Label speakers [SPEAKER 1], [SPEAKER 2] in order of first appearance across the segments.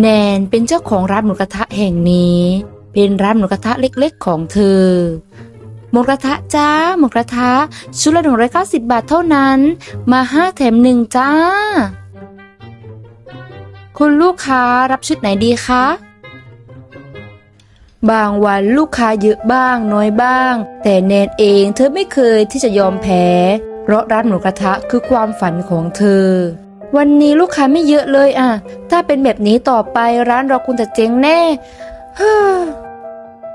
[SPEAKER 1] แนนเป็นเจ้าของร้านหมูกระทะแห่งนี้ เป็นร้านหมูกระทะเล็กๆของเธอ หมูกระทะจ้า หมูกระทะ ชุดละหนึ่งร้อยเก้าสิบบาทเท่านั้น มาห้าแถมหนึ่งจ้า คุณลูกค้ารับชุดไหนดีคะ บางวันลูกค้าเยอะบ้างน้อยบ้าง แต่แนนเองเธอไม่เคยที่จะยอมแพ้ เพราะร้านหมูกระทะคือความฝันของเธอ วันนี้ลูกค้าไม่เยอะเลยอะ ถ้าเป็นแบบนี้ต่อไปร้านเราคงจะเจ๊งแน่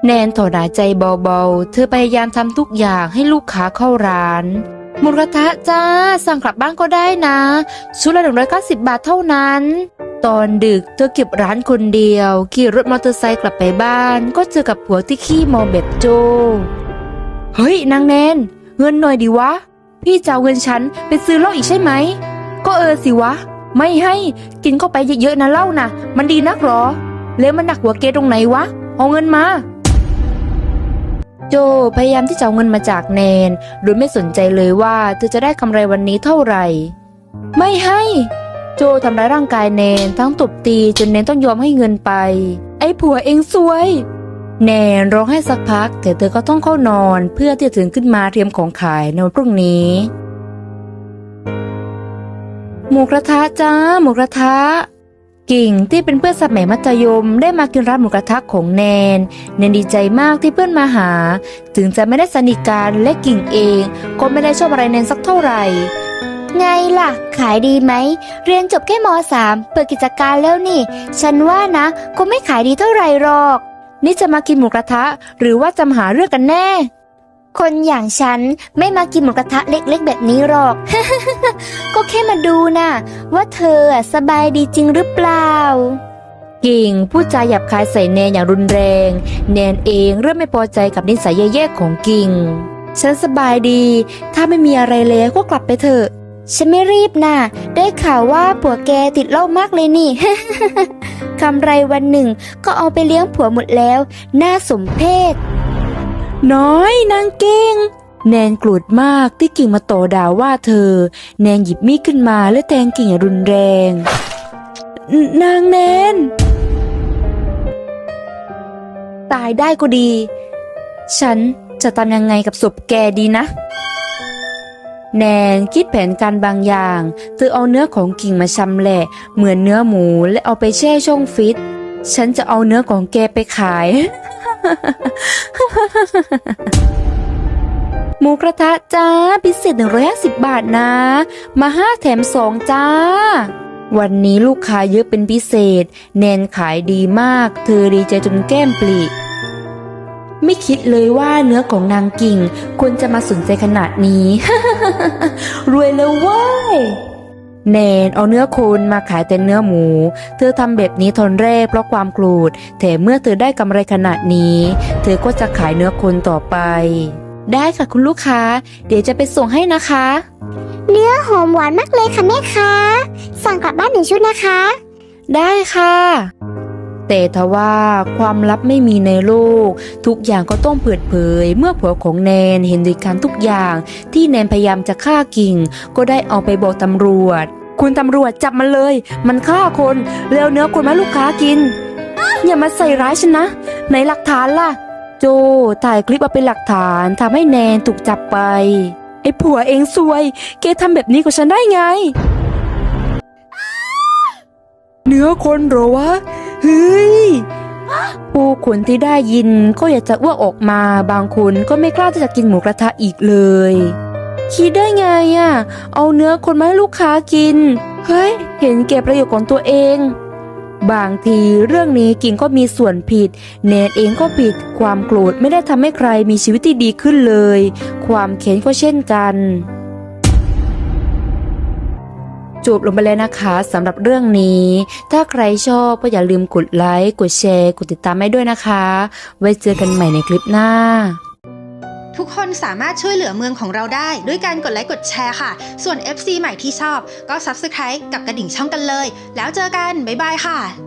[SPEAKER 1] แนนถอนหายใจเบาๆ เธอพยายามทำทุกอย่างให้ลูกค้าเข้าร้านหมูกระทะจ้า สั่งกลับบ้านก็ได้นะ ชุดละหนึ่งร้อยเก้าสิบบาทเท่านั้น ตอนดึกเธอเก็บร้านคนเดียว ขี่รถมอเตอร์ไซค์กลับไปบ้าน ก็เจอกับผัวที่ขี้มาแบบโจ เฮ้ยนางแนน เงินหน่อยดิวะ พี่จะเอาเงินฉันไปซื้อเหล้าอีกใช่ไหม ก็เออสิวะ ไม่ให้กินเข้าไปเยอะๆนะเหล้านะมันดีนักหรอ แล้วมันหนักหัวเกตรงไหนวะ เอาเงินมา โจพยายามที่จะเอาเงินมาจากแนน โดยไม่สนใจเลยว่าเธอจะได้กำไรวันนี้เท่าไหร่ ไม่ให้ โจทำร้ายร่างกายแนนทั้งตบตีจนแนนต้องยอมให้เงินไป ไอ้ผัวเองซวย แนนร้องให้สักพัก แต่เธอก็ต้องเข้านอนเพื่อที่จะถึงขึ้นมาเตรียมของขายในวันพรุ่งนี้ หมูกระทะจ้า หมูกระทะกิ่งที่เป็นเพื่อนสมัยมัธยมได้มากินร้านหมูกระทะของแนน แนนดีใจมากที่เพื่อนมาหา ถึงจะไม่ได้สนิทกันและกิ่งเอง ก็ไม่ได้ชอบอะไรแนนสักเท่าไหร่
[SPEAKER 2] ไงล่ะ ขายดีไหม เรียนจบแค่มสามเปิดกิจการแล้วนี่ ฉันว่านะคงไม่ขายดีเท่าไหร่หรอก
[SPEAKER 1] นี่จะมากินหมูกระทะ หรือว่าจะมาหาเรื่องกันแน่
[SPEAKER 2] คนอย่างฉันไม่มากินหมูกระทะเล็กๆ แบบนี้หรอก ก็แค่มาดูนะว่าเธอสบายดีจริงหรือเปล่า
[SPEAKER 1] กิ่งพูดจาหยาบคายใส่แนนอย่างรุนแรงแนนเองเริ่มไม่พอใจกับนิสัยแย่ๆของกิ่งฉันสบายดี ถ้าไม่มีอะไรแล้วก็กลับไปเถอะ
[SPEAKER 2] ฉันไม่รีบนะได้ข่าวว่าผัวแกติดเหล้ามากเลยนี่ กำไรวันหนึ่งก็เอาไปเลี้ยงผัวหมดแล้ว น่าสมเพช
[SPEAKER 1] น้อยนางเก่งแนนโกรธมากที่กิ่งมาต่อด่าว่าเธอ แนนหยิบมีดขึ้นมาและแทงกิ่งอย่างรุนแรง นางแนน ตายได้ก็ดี ฉันจะทำยังไงกับศพแกดีนะ แนนคิดแผนการบางอย่างเธอเอาเนื้อของกิ่งมาชำแหละ เหมือนเนื้อหมูและเอาไปแช่ช่องฟิต ฉันจะเอาเนื้อของแกไปขาย หมูกระทะจ้าพิเศษ150 บาทนะ มาห้าแถมสองจ้าวันนี้ลูกค้าเยอะเป็นพิเศษ แนนขายดีมาก เธอดีใจจนแก้มปลิ ไม่คิดเลยว่าเนื้อของนางกิ่งควรจะมาสนใจขนาดนี้ รวยแล้วเว้ยแนนเอาเนื้อโคนมาขายแต่เนื้อหมู เธอทำแบบนี้ทนแรกเพราะความโกรธแต่เมื่อเธอได้กำไรขนาดนี้ เธอก็จะขายเนื้อโคนต่อไป ได้ค่ะคุณลูกค้า เดี๋ยวจะไปส่งให้นะคะ
[SPEAKER 2] เนื้อหอมหวานมากเลยค่ะแม่ค้าสั่งกลับบ้านหนึ่งชุดนะคะ
[SPEAKER 1] ได้ค่ะ แต่ทว่าความลับไม่มีในโลก ทุกอย่างก็ต้องเปิดเผย เมื่อผัวของแนนเห็นเหตุการณ์ทุกอย่าง ที่แนนพยายามจะฆ่ากิ่ง ก็ได้เอาไปบอกตำรวจ คุณตำรวจจับมันเลย มันฆ่าคนแล้วเนื้อคนมาลูกค้ากิน อย่ามาใส่ร้ายฉันนะไหนหลักฐานล่ะ โจถ่ายคลิปมาเป็นหลักฐานทำให้แนนถูกจับไปไอ้ผัวเองซวยแกทำแบบนี้กับฉันได้ไง เนื้อคนหรอวะ ฮ้ยผู้คนที่ได้ยินก็อยากจะอ้วกออกมา บางคนก็ไม่กล้าที่จะกินหมูกระทะอีกเลย คิดได้ไงอะ่ะ เอาเนื้อคนมาให้ลูกค้ากิน เฮ้ย เห็นแก่ประโยชน์ของตัวเอง บางทีเรื่องนี้กิงก็มีส่วนผิด แนนเองก็ผิด ความโกรธไม่ได้ทำให้ใครมีชีวิตที่ดีขึ้นเลย ความเข็นก็เช่นกัน จบลงไปเลยนะคะสำหรับเรื่องนี้ ถ้าใครชอบก็อย่าลืมกดไลค์ กดแชร์ กดติดตามให้ด้วยนะคะ ไว้เจอกันใหม่ในคลิปหน้า
[SPEAKER 3] ทุกคนสามารถช่วยเหลือเมืองของเราได้ ด้วยการกดไลค์กดแชร์ค่ะ ส่วน FC ใหม่ที่ชอบก็ Subscribe กับกระดิ่งช่องกันเลย แล้วเจอกัน บ๊ายบายค่ะ